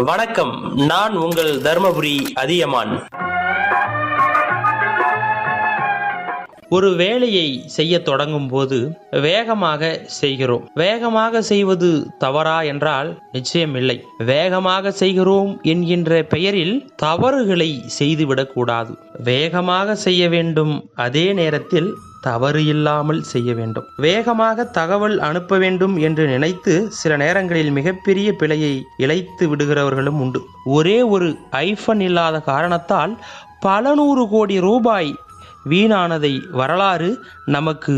வணக்கம். நான் உங்கள் தர்மபுரி அதியமான். ஒரு வேலையை செய்ய தொடங்கும் போது வேகமாக செய்கிறோம். வேகமாக செய்வது தவறா என்றால் நிச்சயம் இல்லை. வேகமாக செய்கிறோம் என்கின்ற பெயரில் தவறுகளை செய்துவிடக்கூடாது. வேகமாக செய்ய வேண்டும் அதே நேரத்தில் தவறு இல்லாமல் செய்ய வேண்டும். வேகமாக தகவல் அனுப்ப வேண்டும் என்று நினைத்து சில நேரங்களில் மிகப்பெரிய பிழையை இழைத்து விடுகிறவர்களும் உண்டு. ஒரே ஒரு ஐஃபன் இல்லாத காரணத்தால் பல நூறு கோடி ரூபாய் வீணானதை வரலாறு நமக்கு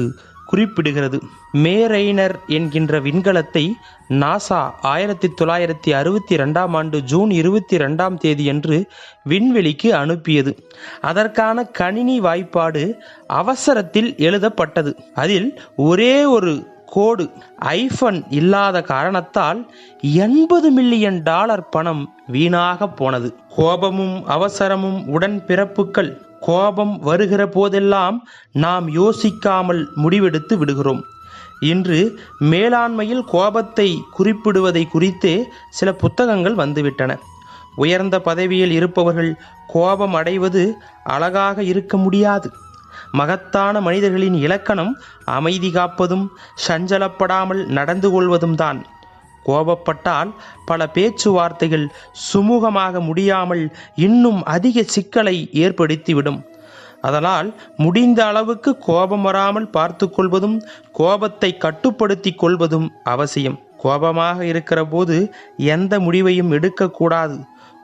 குறிப்பிடுகிறது. மேரெய்னர் என்கின்ற விண்கலத்தை நாசா ஆயிரத்தி தொள்ளாயிரத்தி அறுபத்தி ரெண்டாம் ஆண்டு ஜூன் இருபத்தி ரெண்டாம் தேதியன்று விண்வெளிக்கு அனுப்பியது. அதற்கான கணினி வாய்ப்பாடு அவசரத்தில் எழுதப்பட்டது. அதில் ஒரே ஒரு கோடு ஐஃபன் இல்லாத காரணத்தால் எண்பது மில்லியன் டாலர் பணம் வீணாக போனது. கோபமும் அவசரமும் உடன் பிறப்புக்கள் கோபம் வருகிற போதெல்லாம் நாம் யோசிக்காமல் முடிவெடுத்து விடுகிறோம். இன்று மேலாண்மையில் கோபத்தை குறிப்பிடுவதை குறித்தே சில புத்தகங்கள் வந்துவிட்டன. உயர்ந்த பதவியில் இருப்பவர்கள் கோபம் அடைவது அழகாக இருக்க முடியாது. மகத்தான மனிதர்களின் இலக்கணம் அமைதி காப்பதும் சஞ்சலப்படாமல் நடந்து கொள்வதும் தான் கோபப்பட்டால் பல பேச்சுவார்த்தைகள் சுமூகமாக முடியாமல் இன்னும் அதிக சிக்கலை ஏற்படுத்திவிடும். அதனால் முடிந்த அளவுக்கு கோபம் வராமல் பார்த்து கொள்வதும் கோபத்தை கட்டுப்படுத்தி கொள்வதும் அவசியம். கோபமாக இருக்கிற போது எந்த முடிவையும் எடுக்கக்கூடாது.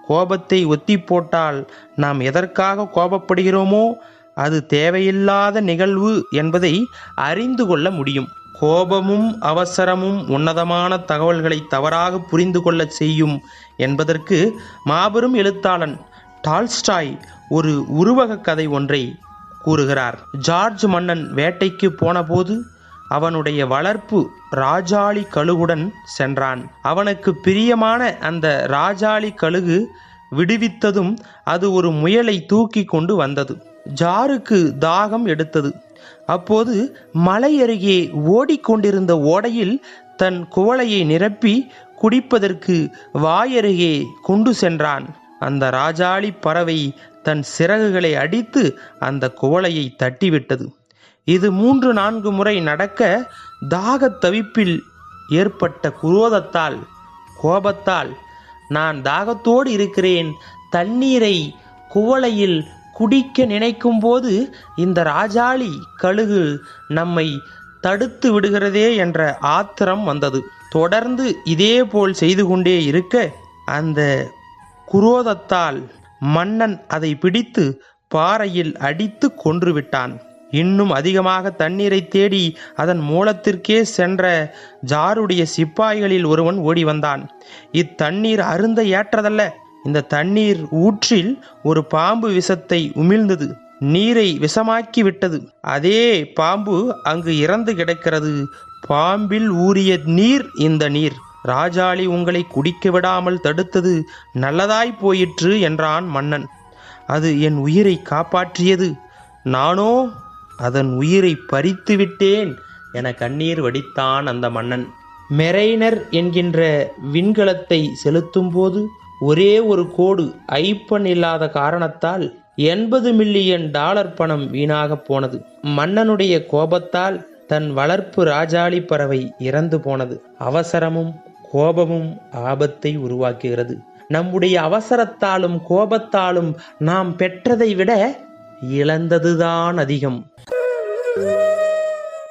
கோபத்தை ஒத்தி போட்டால் நாம் எதற்காக கோபப்படுகிறோமோ அது தேவையில்லாத நிகழ்வு என்பதை அறிந்து கொள்ள முடியும். கோபமும் அவசரமும் உன்னதமான தகவல்களை தவறாக புரிந்து கொள்ளச் செய்யும் என்பதற்கு மாபெரும் எழுத்தாளன் டால்ஸ்டாய் ஒரு உருவக கதை ஒன்றை கூறுகிறார். ஜார்ஜ் மன்னன் வேட்டைக்கு போனபோது அவனுடைய வளர்ப்பு ராஜாளி கழுகுடன் சென்றான். அவனுக்கு பிரியமான அந்த ராஜாளி கழுகு விடுவித்ததும் அது ஒரு முயலை தூக்கி கொண்டு வந்தது. ஜாருக்கு தாகம் எடுத்தது. அப்போது மலை அருகே ஓடிக்கொண்டிருந்த ஓடையில் தன் குவளையை நிரப்பி குடிப்பதற்கு வாயருகே கொண்டு சென்றான். அந்த ராஜாளி பறவை தன் சிறகுகளை அடித்து அந்த குவளையை தட்டிவிட்டது. இது மூன்று நான்கு முறை நடக்க தாகத் தவிப்பில் ஏற்பட்ட குரோதத்தால் கோபத்தால் நான் தாகத்தோடு இருக்கிறேன். தண்ணீரை குவளையில் குடிக்க நினைக்கும் போது இந்த ராஜாளி கழுகு நம்மை தடுத்து விடுகிறதே என்ற ஆத்திரம் வந்தது. தொடர்ந்து இதேபோல் செய்து கொண்டே இருக்க அந்த குரோதத்தால் மன்னன் அதை பிடித்து பாறையில் அடித்து கொன்றுவிட்டான் இன்னும் அதிகமாக தண்ணீரை தேடி அதன் மூலத்திற்கே சென்ற ஜாருடைய சிப்பாய்களில் ஒருவன் ஓடி வந்தான். இத்தண்ணீர் அருந்த ஏற்றதல்ல. இந்த தண்ணீர் ஊற்றில் ஒரு பாம்பு விஷத்தை உமிழ்ந்தது. நீரை விஷமாக்கி விட்டது. அதே பாம்பு அங்கு இறந்து கிடக்கிறது. பாம்பில் ஊறிய நீர் இந்த நீர். ராஜாளி உங்களை குடிக்க விடாமல் தடுத்தது நல்லதாய் போயிற்று என்றான் மன்னன். அது என் உயிரை காப்பாற்றியது. நானோ அதன் உயிரை பறித்து விட்டேன் என கண்ணீர் வடித்தான் அந்த மன்னன். மெரைனர் என்கின்ற விண்கலத்தை செலுத்தும் போது ஒரே ஒரு கோடு ஐப்பன் இல்லாத காரணத்தால் எண்பது மில்லியன் டாலர் பணம் வீணாக போனது. மன்னனுடைய கோபத்தால் தன் வளர்ப்பு ராஜாளி பறவை இறந்து போனது. அவசரமும் கோபமும் ஆபத்தை உருவாக்குகிறது. நம்முடைய அவசரத்தாலும் கோபத்தாலும் நாம் பெற்றதை விட இழந்ததுதான் அதிகம்.